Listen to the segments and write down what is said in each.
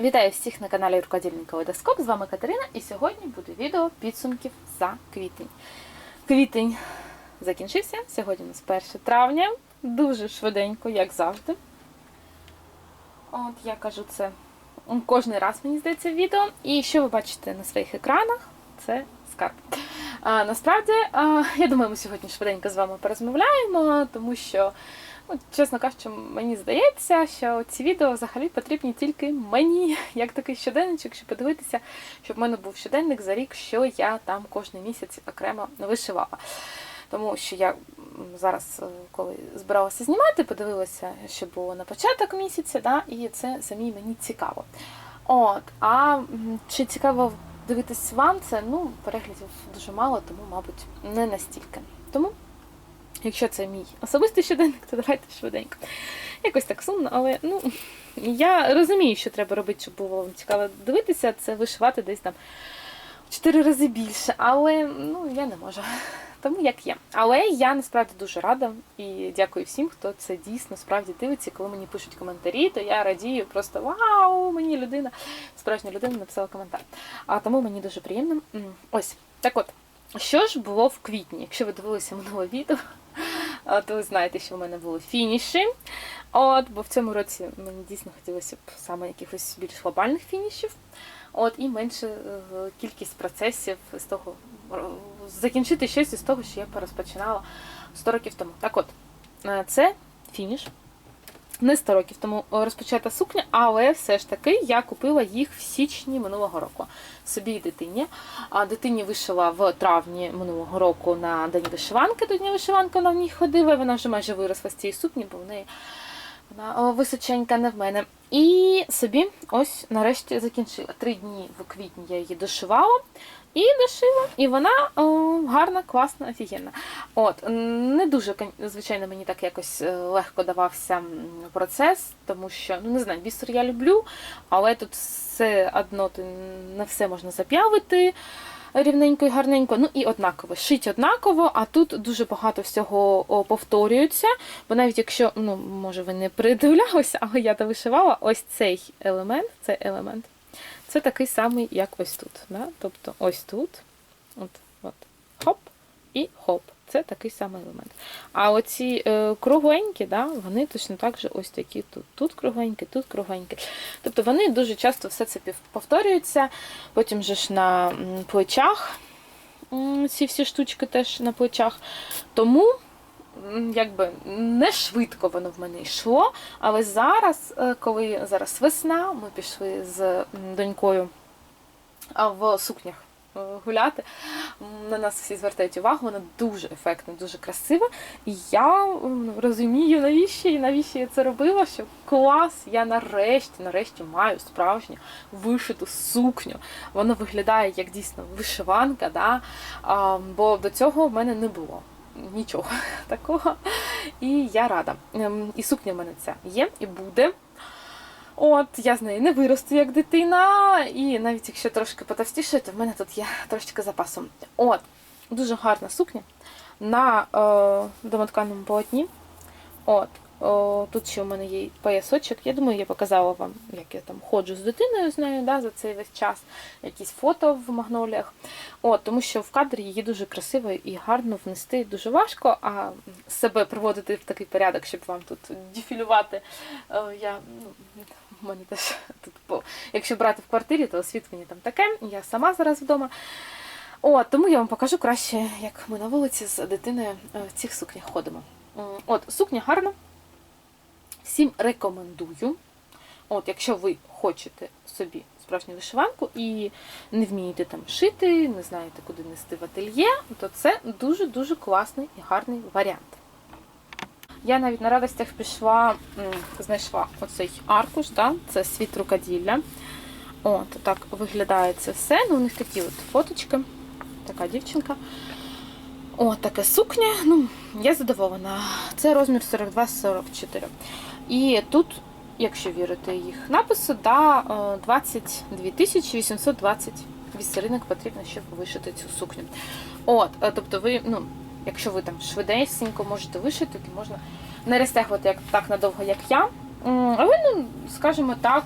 Вітаю всіх на каналі Рукодільний Калейдоскоп. З вами Катерина, і сьогодні буде відео підсумків за квітень. Квітень закінчився. Сьогодні у нас 1 травня. Дуже швиденько, як завжди. От я кажу це кожен раз, мені здається, відео. І що ви бачите на своїх екранах, це скарб. А, насправді, а, я думаю, ми сьогодні швиденько з вами порозмовляємо, тому що. Ну, чесно кажучи, мені здається, що ці відео взагалі потрібні тільки мені, як такий щоденничок, щоб подивитися, щоб в мене був щоденник за рік, що я там кожен місяць окремо вишивала. Тому що я зараз, е, коли збиралася знімати, подивилася, що було на початок місяця, да, і це самі мені цікаво. От, а чи цікаво дивитись вам це? Ну, переглядів дуже мало, тому, мабуть, не настільки. Тому. Якщо це мій особистий щоденник, то давайте швиденько. Якось так сумно, але ну я розумію, що треба робити, щоб було вам цікаво дивитися, це вишивати десь там в 4 рази більше, але ну я не можу. Тому як є. Але я насправді дуже рада і дякую всім, хто це дійсно справді дивиться. Коли мені пишуть коментарі, то я радію просто вау, мені людина, справжня людина написала коментар. А тому мені дуже приємно. Ось так от. Що ж було в квітні? Якщо ви дивилися минуле відео, то ви знаєте, що в мене були фініші. От, бо в цьому році мені дійсно хотілося б саме якихось більш глобальних фінішів. От, і менше е, кількість процесів з того, закінчити щось із того, що я порозпочинала 100 років тому. Так от, е, це фініш. Не 100 років тому розпочата сукня, але все ж таки я купила їх в січні минулого року собі і дитині. А дитині вишила в травні минулого року на день вишиванки. До дня вишиванки вона в ній ходила, вона вже майже виросла з цієї сукні, бо в неї вона височенька не в мене. І собі ось нарешті закінчила. Три дні в квітні я її дошивала. І дошила, і вона о, гарна, класна, офігенна. От, не дуже, звичайно, мені так якось е, легко давався процес, тому що, ну не знаю, бісер я люблю, але тут все одно не все можна зап'явити рівненько і гарненько. Ну і однаково. Шить однаково, а тут дуже багато всього повторюється. Бо навіть якщо, ну, може, ви не придивлялися, але я то вишивала, ось цей елемент, цей елемент. Це такий самий, як ось тут. Да? Тобто ось тут, от, от, хоп і хоп. Це такий самий елемент. А оці е, кругленькі, да, вони точно так же ось такі тут. Тут кругленькі, тут кругленькі. Тобто вони дуже часто все це повторюються. Потім же ж на плечах ці всі штучки теж на плечах. Тому якби не швидко воно в мене йшло. Але зараз, е, коли зараз весна, ми пішли з донькою в сукнях гуляти. На нас всі звертають увагу, вона дуже ефектна, дуже красива. І я розумію, навіщо і навіщо я це робила, що клас, я нарешті, нарешті маю справжню вишиту сукню. Воно виглядає як дійсно вишиванка, да? а, бо до цього в мене не було. Нічого такого. І я рада. Ем, І сукня в мене ця є і буде. От, я з нею не виросту як дитина, і навіть якщо трошки потовстіше, то в мене тут є трошечки запасу. От, дуже гарна сукня на е, домотканому полотні. От, о, тут ще у мене є поясочок. Я думаю, я показала вам, як я там ходжу з дитиною з нею да, за цей весь час, якісь фото в магноліях. От, тому що в кадрі її дуже красиво і гарно внести дуже важко, а себе приводити в такий порядок, щоб вам тут дефілювати. Е, я, ну, у мене теж тут, якщо брати в квартирі, то освітлення там таке. Я сама зараз вдома. От, тому я вам покажу краще, як ми на вулиці з дитиною е, в цих сукнях ходимо. От, сукня гарна. Всім рекомендую. От, якщо ви хочете собі справжню вишиванку і не вмієте там шити, не знаєте, куди нести в ательє, то це дуже-дуже класний і гарний варіант. Я навіть на радостях пішла, знайшла оцей аркуш, да? це світ рукоділля. От, так виглядає це все. Ну, у них такі от фоточки. Така дівчинка. О, така сукня. Ну, я задоволена. Це розмір 42-44. І тут, якщо вірити їх напису, да, е, 22 820 вісеринок потрібно, щоб вишити цю сукню. От, е, тобто ви, ну, якщо ви там швиденько можете вишити, то можна не розтягувати як так надовго, як я. Але, ну, скажімо так,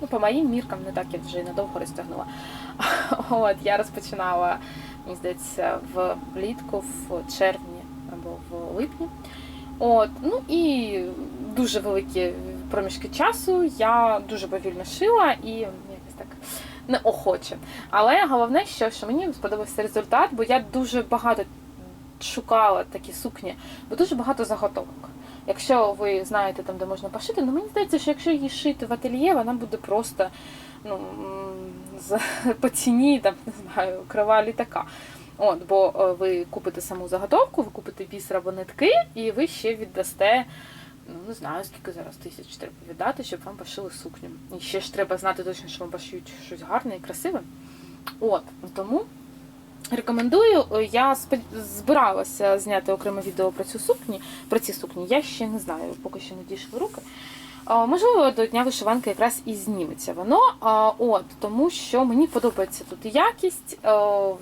Ну, по моїм міркам, не так я вже і надовго розтягнула. От, я розпочинала, мені здається, влітку, в червні або в липні. От, ну і дуже великі проміжки часу. Я дуже повільно шила і якось так неохоче. Але головне, що, що мені сподобався результат, бо я дуже багато шукала такі сукні, бо дуже багато заготовок. Якщо ви знаєте там, де можна пошити, ну мені здається, що якщо її шити в ательє, вона буде просто ну, по ціні там, не знаю, крива літака. От, бо е, ви купите саму заготовку, ви купите бісер або нитки, і ви ще віддасте, ну не знаю, скільки зараз тисяч треба віддати, щоб вам пошили сукню. І ще ж треба знати точно, що вам пошиють щось гарне і красиве. От, тому рекомендую. Я збиралася зняти окреме відео про цю сукні, про ці сукні. Я ще не знаю, поки що не дійшли руки. Можливо, до дня вишиванки якраз і зніметься воно. От тому, що мені подобається тут якість.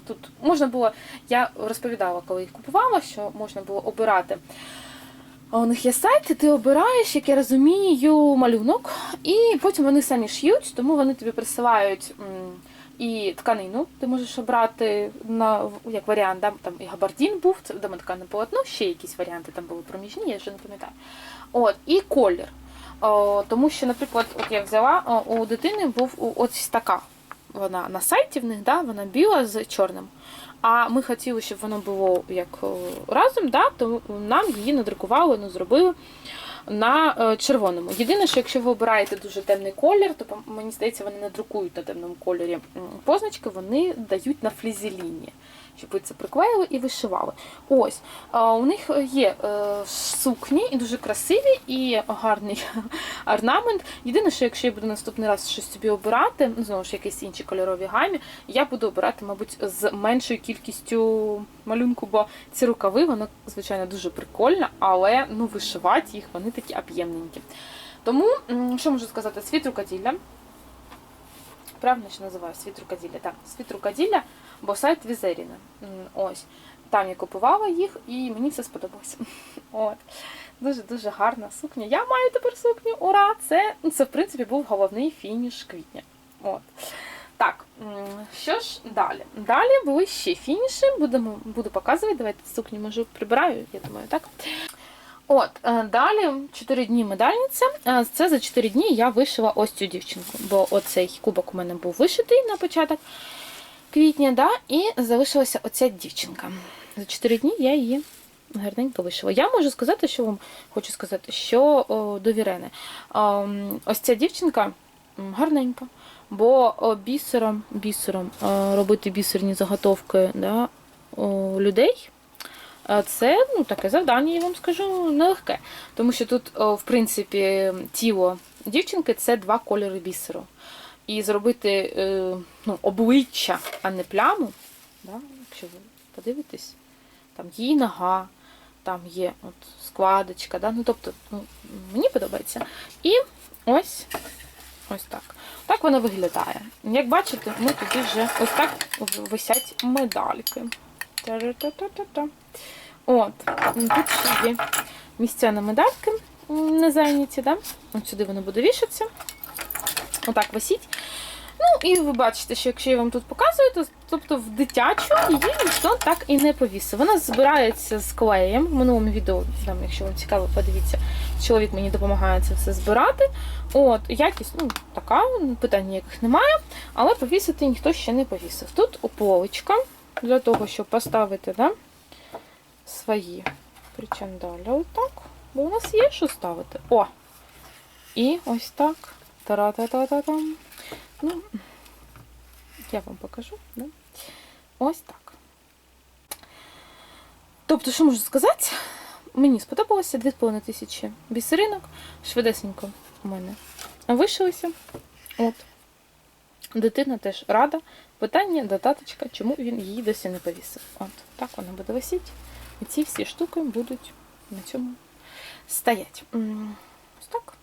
Тут можна було, я розповідала, коли їх купувала, що можна було обирати. У них є сайт, і ти обираєш, як я розумію, малюнок, і потім вони самі ш'ють, тому вони тобі присилають і тканину. Ти можеш обрати на як варіант, да, там і габардін був, це домоткане полотно, ще якісь варіанти там були проміжні, я вже не пам'ятаю. От, і колір. О, тому що, наприклад, от я взяла, у дитини був ось така. Вона на сайті в них, да, вона біла з чорним. А ми хотіли, щоб воно було як разом, да, то нам її надрукували, ну, зробили на е, червоному. Єдине, що якщо ви обираєте дуже темний колір, то мені здається, вони не друкують на темному кольорі позначки, вони дають на флізеліні, щоб ви це приклеїли і вишивали. Ось у них є е, сукні і дуже красиві, і гарний орнамент. Єдине, що якщо я буду наступний раз щось собі обирати, ну, знову ж якісь інші кольорові гамі, я буду обирати, мабуть, з меншою кількістю малюнку, бо ці рукави, воно, звичайно, дуже прикольно, але ну, вишивати їх вони такі об'ємненькі. Тому, що можу сказати, світ рукоділля. Правильно що називаю світ рукоділля? Так, світ рукоділля, бо сайт Візеріна. Ось. Там я купувала їх і мені все сподобалося. От. Дуже-дуже гарна сукня. Я маю тепер сукню. Ура! Це, це в принципі, був головний фініш квітня. От. Так, що ж далі? Далі були ще фініші. Будемо, буду показувати. Давайте сукню може прибираю, я думаю, так. От, е, далі 4 дні медальниця. Е, Це за 4 дні я вишила ось цю дівчинку, бо оцей кубок у мене був вишитий на початок квітня, да, і залишилася оця дівчинка. За 4 дні я її гарненько вишила. Я можу сказати, що вам хочу сказати, що о, до Вірени. Ем, Ось ця дівчинка гарненька, бо о, бісером, бісером робити бісерні заготовки да, людей. Це ну, таке завдання, я вам скажу, нелегке. Тому що тут, о, в принципі, тіло дівчинки це два кольори бісеру. І зробити е, ну, обличчя, а не пляму, да, якщо ви подивитесь, там її нога, там є от складочка, да, ну, тобто ну, мені подобається. І ось ось так. Так воно виглядає. Як бачите, ми тоді вже ось так висять медальки. Та-ра-та-та-та-та. От, тут ще є місця на медальки не зайняті, да? От сюди воно буде вішатися. Отак висіть. Ну, і ви бачите, що якщо я вам тут показую, то тобто в дитячу її ніхто так і не повісив. Вона збирається з клеєм. В минулому відео, там, якщо вам цікаво, подивіться, чоловік мені допомагає це все збирати. От, якість, ну, така, питань ніяких немає, але повісити ніхто ще не повісив. Тут поличка для того, щоб поставити да, свої причандаля. Отак. Бо у нас є що ставити. О! І ось так. Тара-та-та-та-там. Ну, я вам покажу. Да? Ось так. Тобто, що можу сказати? Мені сподобалося 2,5 тисячі бісеринок. Швидесенько у мене вишилися. От. Дитина теж рада. Питання до таточка, чому він її досі не повісив. От, так вона буде висіти. І ці всі штуки будуть на цьому стоять. Ось так.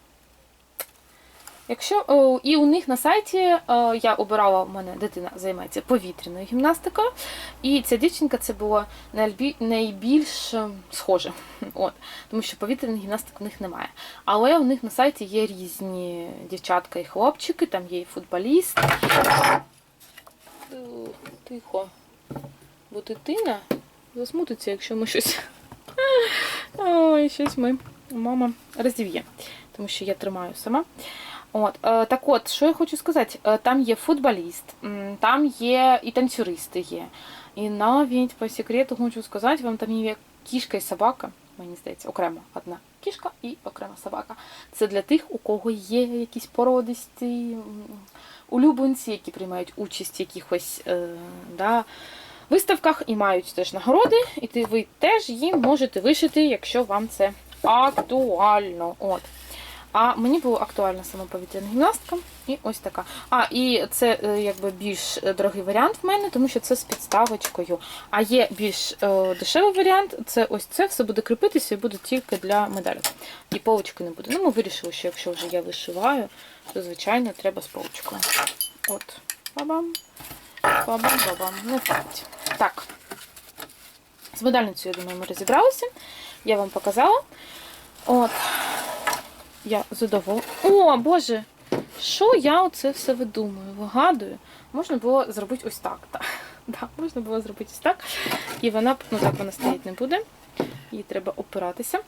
Якщо о, і у них на сайті е, я обирала, у мене дитина займається повітряною гімнастикою, і ця дівчинка це було найбільш е, схоже. От, тому що повітряних гімнастик у них немає. Але у них на сайті є різні дівчатка і хлопчики, там є і футболіст. Е, Тихо. Бо дитина засмутиться, якщо ми щось. Ой, щось ми. Мама розів'є, тому що я тримаю сама. От, е, так от, що я хочу сказати, Е, там є футболіст, там є і танцюристи є. І навіть по секрету хочу сказати, вам там є кішка і собака, мені здається, окремо одна кішка і окрема собака. Це для тих, у кого є якісь породисті улюбленці, які приймають участь в якихось е, да, виставках і мають теж нагороди, і ви теж їм можете вишити, якщо вам це актуально. От. А мені було актуальна саме повітряна гімнастика. І ось така. А, і це е, якби більш е, дорогий варіант в мене, тому що це з підставочкою. А є більш е, дешевий варіант, це ось це все буде кріпитися і буде тільки для медалей. І полочки не буде. Ну, ми вирішили, що якщо вже я вишиваю, то звичайно треба з полочкою. От. Бабам. Бабам, бабам. Не факт. Так. З медальницею, я думаю, ми розібралися. Я вам показала. От. Я задоволена. О, Боже! Що я оце все видумую? Вигадую. Можна було зробити ось так. так. Да, можна було зробити ось так. І вона б, ну так вона стоїть не буде. Їй треба опиратися.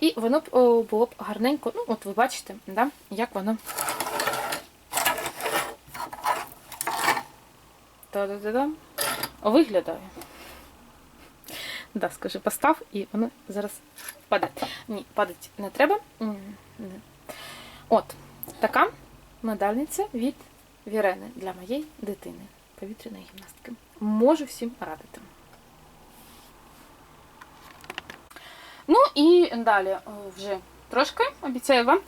І воно б о, було б гарненько. Ну, от ви бачите, да, як воно. Та-да-да-да. Виглядає. Да, скажи, постав, і воно зараз впаде. Ні, падати не треба. От, така медальниця від Вірени для моєї дитини. Повітряної гімнастики. Можу всім радити. Ну і далі вже трошки обіцяю вам.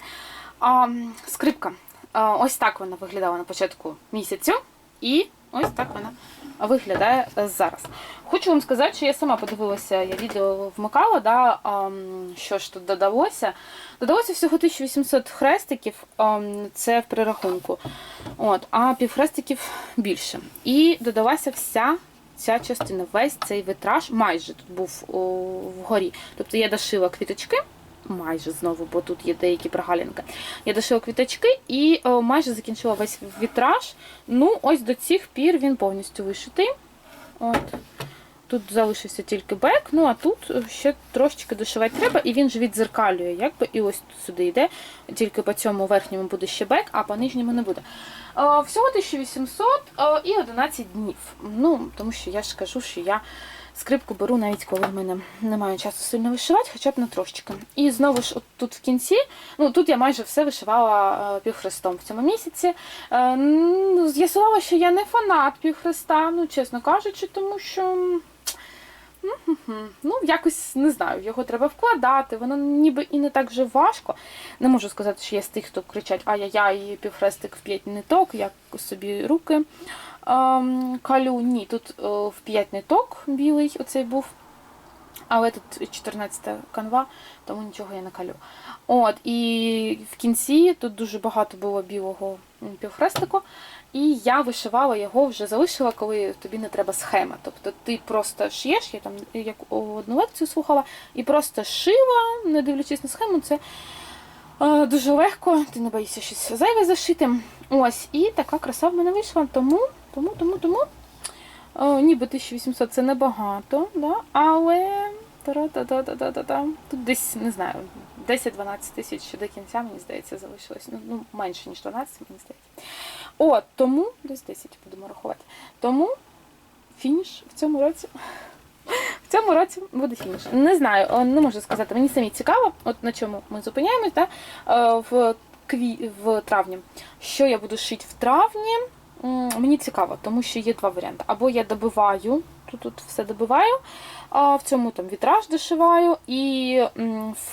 А, скрипка. А, ось так вона виглядала на початку місяцю. І ось так вона виглядає е, зараз. Хочу вам сказати, що я сама подивилася, я відео вмикала, да, що ж тут додалося. Додалося всього 1800 хрестиків, це в перерахунку. От, а півхрестиків більше. І додалася вся ця частина, весь цей витраж, майже тут був вгорі. Тобто я дошила квіточки. Майже знову, бо тут є деякі прогалінки. Я дошила квіточки і о, майже закінчила весь вітраж. Ну, ось до цих пір він повністю вишитий. От. Тут залишився тільки бек, ну а тут ще трошечки дошивати треба, і він же відзеркалює, якби, і ось сюди йде. Тільки по цьому верхньому буде ще бек, а по нижньому не буде. Е, Всього 1800 е, і 11 днів. Ну, тому що я ж кажу, що я скрипку беру навіть коли в мене немає часу сильно вишивати, хоча б на трошечки. І знову ж, от тут в кінці, ну тут я майже все вишивала е, півхрестом в цьому місяці. Е, З'ясувала, що я не фанат півхреста, ну, чесно кажучи, тому що. Ну, якось не знаю, його треба вкладати, воно ніби і не так вже важко. Не можу сказати, що я з тих, хто кричать ай-яй-яй, півхрестик в п'ять ниток, я собі руки ем, калю. Ні, тут е, в п'ять ниток білий оцей був. Але тут 14 канва, тому нічого я не калю. От, і в кінці тут дуже багато було білого півхрестику. І я вишивала його, вже залишила, коли тобі не треба схема. Тобто ти просто шиєш, я там як одну лекцію слухала, і просто шила, не дивлячись на схему, це е, дуже легко, ти не боїшся щось зайве зашити. Ось, і така краса в мене вийшла. Тому, тому, тому, тому. Е, ніби 1800 це небагато, да? але тут десь, не знаю, 10-12 тисяч до кінця, мені здається, залишилось. Ну, ну, менше, ніж 12, мені здається. От, тому, десь 10 будемо рахувати. Тому фініш в цьому році. В цьому році буде фініш. Не знаю, не можу сказати. Мені самі цікаво, от на чому ми зупиняємось, да? е, в, кві... в травні. Що я буду шити в травні? Мені цікаво, тому що є два варіанти. Або я добиваю, тут, тут все добиваю, а в цьому там вітраж дошиваю, і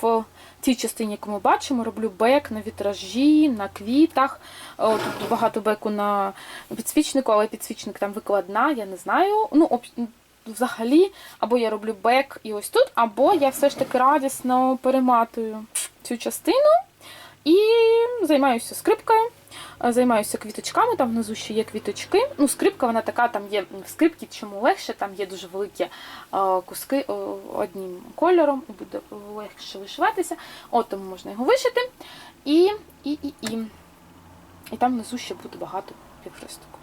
в тій частині, яку ми бачимо, роблю бек на вітражі, на квітах. Тут багато беку на підсвічнику, але підсвічник там викладна, я не знаю. Ну. Взагалі, або я роблю бек і ось тут, або я все ж таки радісно перематую цю частину і займаюся скрипкою. Е, займаюся квіточками, там внизу ще є квіточки. Ну, скрипка вона така, там є в скрипці, чому легше, там є дуже великі е, куски е, одним кольором, і буде легше вишиватися. От тому можна його вишити. І, і, і, і. І там внизу ще буде багато півхрестику.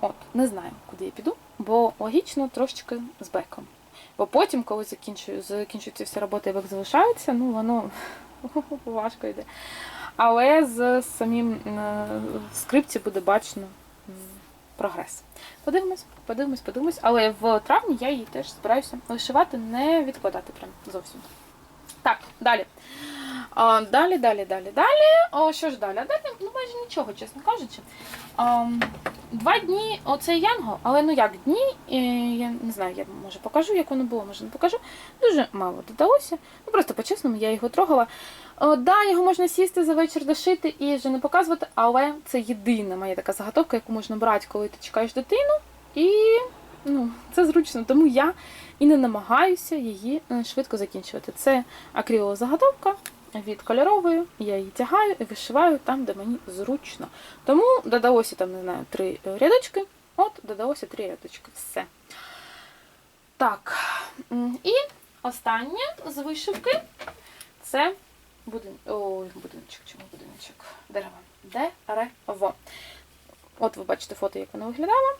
От, не знаю, куди я піду, бо логічно трошечки з беком. Бо потім, коли закінчую, закінчується вся робота і бек залишається, ну воно важко йде. Але з самим е, в скрипті буде бачно прогрес. Подивимось, подивимось, подивимось. Але в травні я її теж збираюся вишивати, не відкладати прям зовсім. Так, далі. А, далі, далі, далі, далі. О, що ж далі? А Далі, ну майже нічого, чесно кажучи. А, два дні оцей Янго, але ну як дні, я не знаю, я може покажу, як воно було, може не покажу. Дуже мало додалося. Ну просто по-чесному, я його трогала. О, да, його можна сісти за вечір дошити і вже не показувати, але це єдина моя така заготовка, яку можна брати, коли ти чекаєш дитину. І ну, це зручно, тому я і не намагаюся її е, швидко закінчувати. Це акрилова заготовка від кольорової, я її тягаю і вишиваю там, де мені зручно. Тому додалося там, не знаю, три е, рядочки. От, додалося три рядочки. Все. Так. І останнє з вишивки це будин... Ой, будиночок, чому будиночок? Дерево. Дерево. От ви бачите фото, як воно виглядало.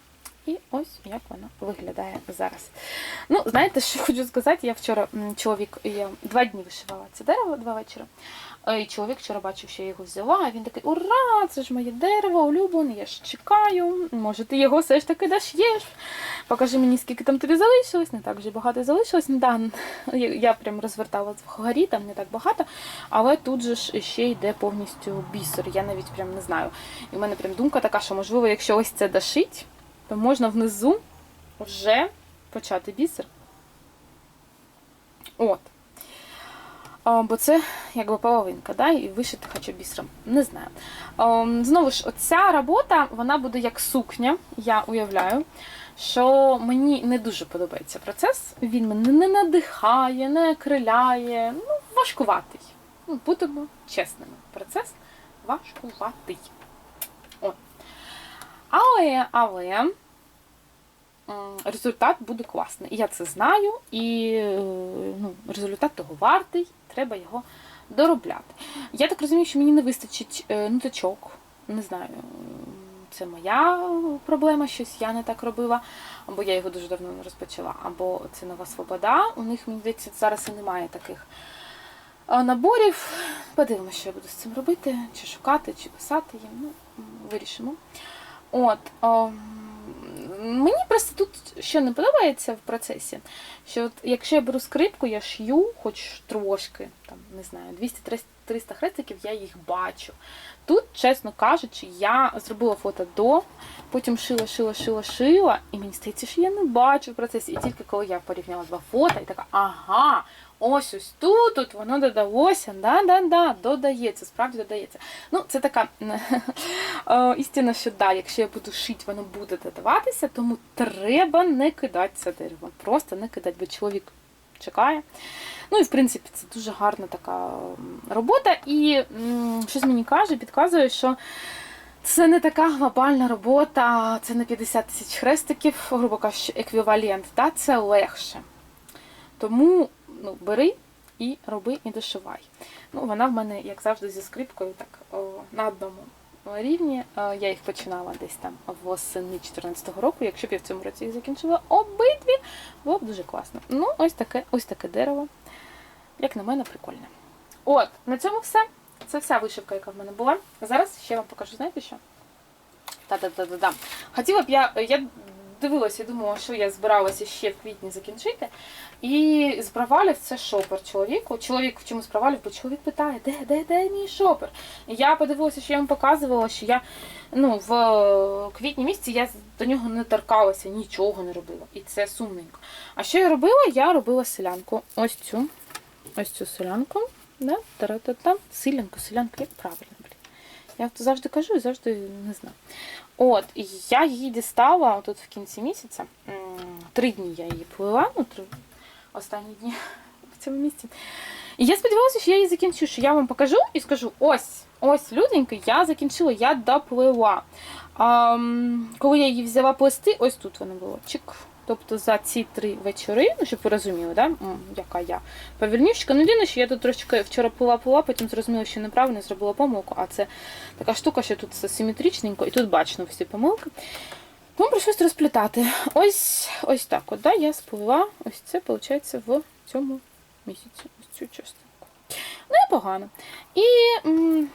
І ось як воно виглядає зараз. Ну, знаєте, що хочу сказати? Я вчора чоловік, я два дні вишивала це дерево, два вечора. Е, І чоловік вчора бачив, що я його взяла. а Він такий, ура! Це ж моє дерево, улюблене, я ж чекаю. Може, ти його все ж таки даш'єш. Покажи мені, скільки там тобі залишилось. Не так вже багато залишилось. Ну, да, я, прям розвертала вгорі, там не так багато. Але тут же ж ще йде повністю бісер. Я навіть прям не знаю. І в мене прям думка така, що можливо, якщо ось це дошить, то можна внизу вже почати бісер. От. А, бо це якби половинка, да, і вишити хоча б бісером. Не знаю. А, знову ж, оця робота, вона буде як сукня, я уявляю, що мені не дуже подобається процес. Він мене не надихає, не криляє. Ну, важкуватий. Ну, будемо чесними. Процес важкуватий. Але, але результат буде класний. Я це знаю, і е, ну, результат того вартий, треба його доробляти. Я так розумію, що мені не вистачить е, ниточок. Не знаю, це моя проблема, щось я не так робила, або я його дуже давно не розпочала, або це нова свобода. У них, мені здається, зараз і немає таких е, наборів. Подивимося, що я буду з цим робити, чи шукати, чи писати їм. Ну, вирішимо. От. ем, Мені просто тут що не подобається в процесі, що от якщо я беру скрипку, я шью хоч трошки, там, не знаю, 200-300 хрестиків, я їх бачу. Тут, чесно кажучи, я зробила фото до, потім шила, шила, шила, шила, і мені здається, що я не бачу в процесі. І тільки коли я порівняла два фото, і така, ага, ось ось тут, тут воно додалося, да-да-да, додається, справді додається. Ну, це така е, істина, що да, якщо я буду шити, воно буде додаватися, тому треба не кидати це дерево. Просто не кидати, бо чоловік чекає. Ну і в принципі це дуже гарна така робота. І щось мені каже, підказує, що це не така глобальна робота, це не 50 тисяч хрестиків, грубо кажучи, еквівалент, та це легше. Тому ну, бери і роби, і дошивай. Ну, вона в мене, як завжди, зі скрипкою так о, на одному рівні. Е, Я їх починала десь там восени 2014 року. Якщо б я в цьому році їх закінчила обидві, було б дуже класно. Ну, ось таке, ось таке дерево. Як на мене, прикольне. От, на цьому все. Це вся вишивка, яка в мене була. Зараз ще вам покажу, знаєте що? Та-та-та-та-та. Хотіла б я. Я дивилася і думала, що я збиралася ще в квітні закінчити. І з провалів це шопер чоловіку. Чоловік в чомусь провалів, бо чоловік питає, де, де, де мій шопер? І я подивилася, що я вам показувала, що я ну, в квітні місяці я до нього не торкалася, нічого не робила. І це сумненько. А що я робила? Я робила селянку. Ось цю. Ось цю селянку. Да? Селянку, селянку, як правильно. Я завжди кажу і завжди не знаю. От, я її дістала тут в кінці місяця. Три дні я її плила, ну три останні дні в цьому місці. І я сподівалася, що я її закінчу, що я вам покажу і скажу: ось, ось, люденьки, я закінчила, я доплила. А, коли я її взяла плести, ось тут вона була. Чик. Тобто за ці три вечори, ну щоб ви розуміли, да? яка я повільнішка. Ну, єдине, що я тут трошечки вчора пила-пила, потім зрозуміла, що неправильно зробила помилку, а це така штука, що тут все симетричненько, і тут бачно всі помилки. Тому прийшлось розплітати. Ось ось так. От, да, я сплила. Ось це, виходить, в цьому місяці. Ось цю частинку. Ну. І, м,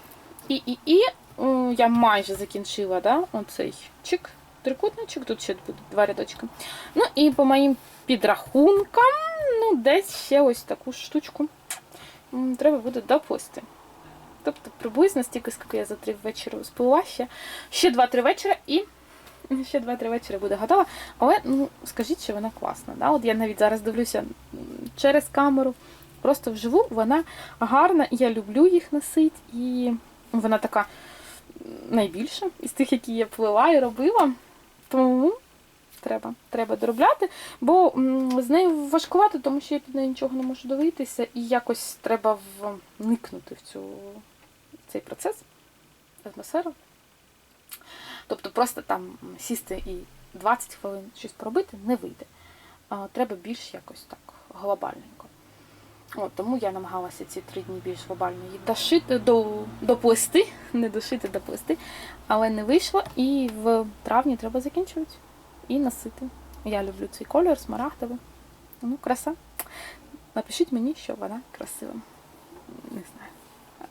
і, і, і о, я майже закінчила да, оцей чик, трикутничок, тут ще буде два рядочки. Ну і по моїм підрахункам, ну, десь ще ось таку штучку треба буде доплисти. Тобто приблизно стільки, скільки я за три вечора сплила ще. Ще два-три вечора і ще два-три вечора буде готова. Але ну, скажіть, що вона класна. Да? От я навіть зараз дивлюся через камеру. Просто вживу вона гарна, я люблю їх носити, і вона така найбільша із тих, які я плела і робила. Тому треба, треба доробляти, бо з нею важкувато, тому що я під нею нічого не можу дивитися, і якось треба вникнути в цю, в цей процес, атмосферу. Тобто просто там сісти і 20 хвилин щось поробити не вийде. Треба більш якось так глобальненько. От, тому я намагалася ці три дні більш глобально її дошити, до, доплести, не дошити, доплести, але не вийшло. І в травні треба закінчувати і носити. Я люблю цей кольор, смарагдовий. Ну, краса. Напишіть мені, що вона красива. Не знаю.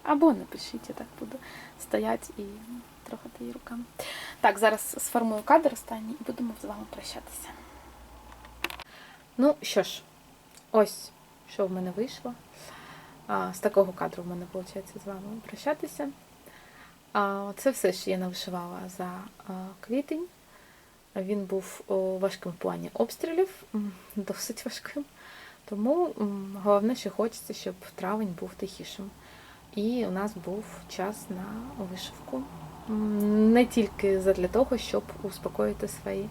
Або напишіть, я так буду стояти і трохати її руками. Так, зараз сформую кадр останній і будемо з вами прощатися. Ну що ж, ось що в мене вийшло. А, з такого кадру в мене виходить з вами прощатися. А, це все, що я навишивала за квітень. Він був важким плані обстрілів, досить важким. Тому головне, що хочеться, щоб травень був тихішим. І у нас був час на вишивку. Не тільки задля того, щоб успокоїти свої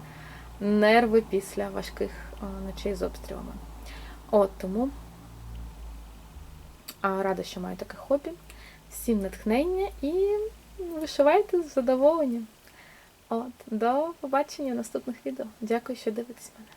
нерви після важких ночей з обстрілами. От тому рада, що маю таке хобі. Всім натхнення і вишивайте з задоволенням. От, до побачення в наступних відео. Дякую, що дивитесь мене.